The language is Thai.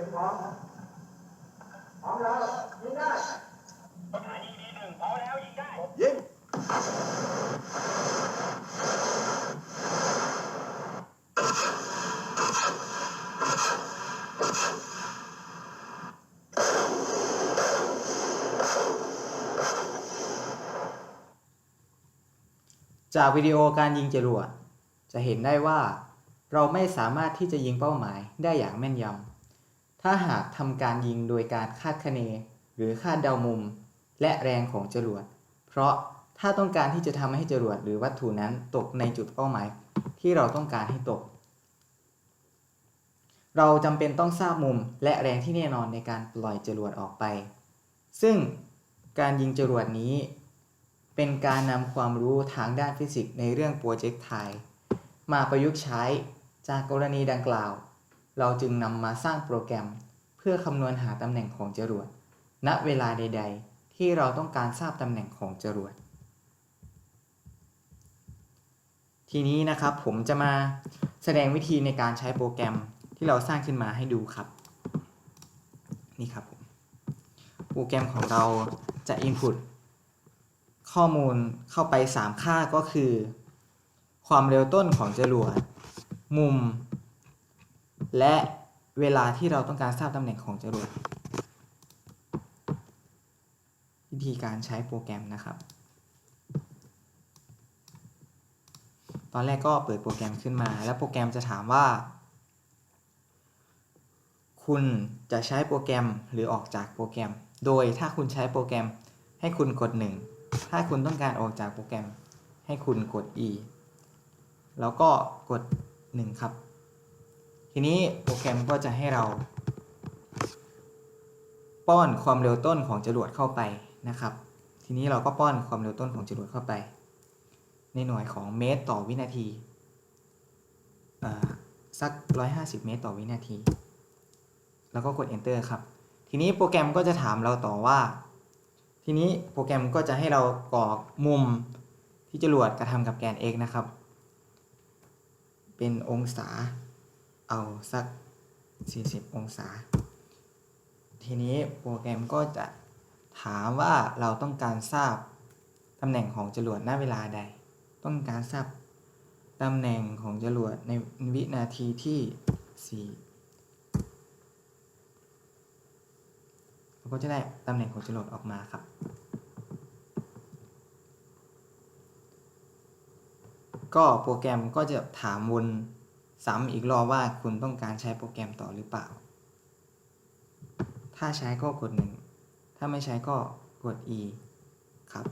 นึ่งพร้อมพร้อมแล้วยิงได้สถานีดีหนึ่งพร้อมแล้วยิงได้ ยิงจากวิดีโอการยิงจรวดจะเห็นได้ว่า เราไม่สามารถที่จะยิงเป้าหมายได้อย่างแม่นยำ ถ้าหากทำการยิงโดยการคาดคะเน หรือคาดเดามุม และแรงของจรวด เพราะถ้าต้องการที่จะทำให้จรวดหรือวัตถุนั้นตกในจุดเป้าหมาย ที่เราต้องการให้ตก เราจำเป็นต้องทราบมุมและแรงที่แน่นอนในการปล่อยจรวดออกไป ซึ่งการยิงจรวดนี้ เป็นการนำความรู้ทางด้านฟิสิกส์ในเรื่องโปรเจกต์ไทมาประยุกต์ใช้จากกรณีดังกล่าว เราจึงนำมาสร้างโปรแกรม เพื่อคำนวณหาตำแหน่งของจรวด ณ เวลาใด ๆ ที่เราต้องการทราบตำแหน่งของจรวด ทีนี้นะครับผมจะมาแสดงวิธีในการใช้โปรแกรมที่เราสร้างขึ้นมาให้ดูครับ นี่ครับผม โปรแกรมของเราจะ input ข้อมูลเข้าไป 3 ค่าก็คือ ความเร็วต้นของจรวด มุม และเวลาที่เราต้องการทราบตำแหน่งของจรวดวิธีการใช้โปรแกรมนะครับ ตอนแรกก็เปิดโปรแกรมขึ้นมา แล้วโปรแกรมจะถามว่า คุณจะใช้โปรแกรมหรือออกจากโปรแกรม โดยถ้าคุณใช้โปรแกรมให้คุณกด 1 ถ้าคุณต้องการออกจากโปรแกรม ให้คุณกด e แล้วก็กด 1 ครับ ทีนี้โปรแกรมก็จะให้เรา ป้อนความเร็วต้นของจรวดเข้าไปนะครับ ทีนี้เราก็ป้อนความเร็วต้นของจรวดเข้าไป ในหน่วยของเมตรต่อวินาทีอ่าสัก 150 เมตรต่อวินาที แล้วก็กด enter ครับ ทีนี้โปรแกรมก็จะถามเราต่อว่า ทีนี้โปรแกรมก็จะให้เรากรอกมุมที่จรวดกระทำกับแกน x นะครับ เป็นองศา เอาสัก 40 องศา ทีนี้โปรแกรมก็จะถามว่าเราต้องการทราบตำแหน่งของจรวดณเวลาใด ต้องการทราบตำแหน่งของจรวดในวินาทีที่ 4 เราก็จะได้ตำแหน่งของจรวดออกมาครับก็โปรแกรมก็จะถามวน ซ้ำอีกรอบว่าคุณต้องการใช้โปรแกรมต่อหรือเปล่า ถ้าใช้ก็กด 1 ถ้าไม่ใช้ก็กด e ครับ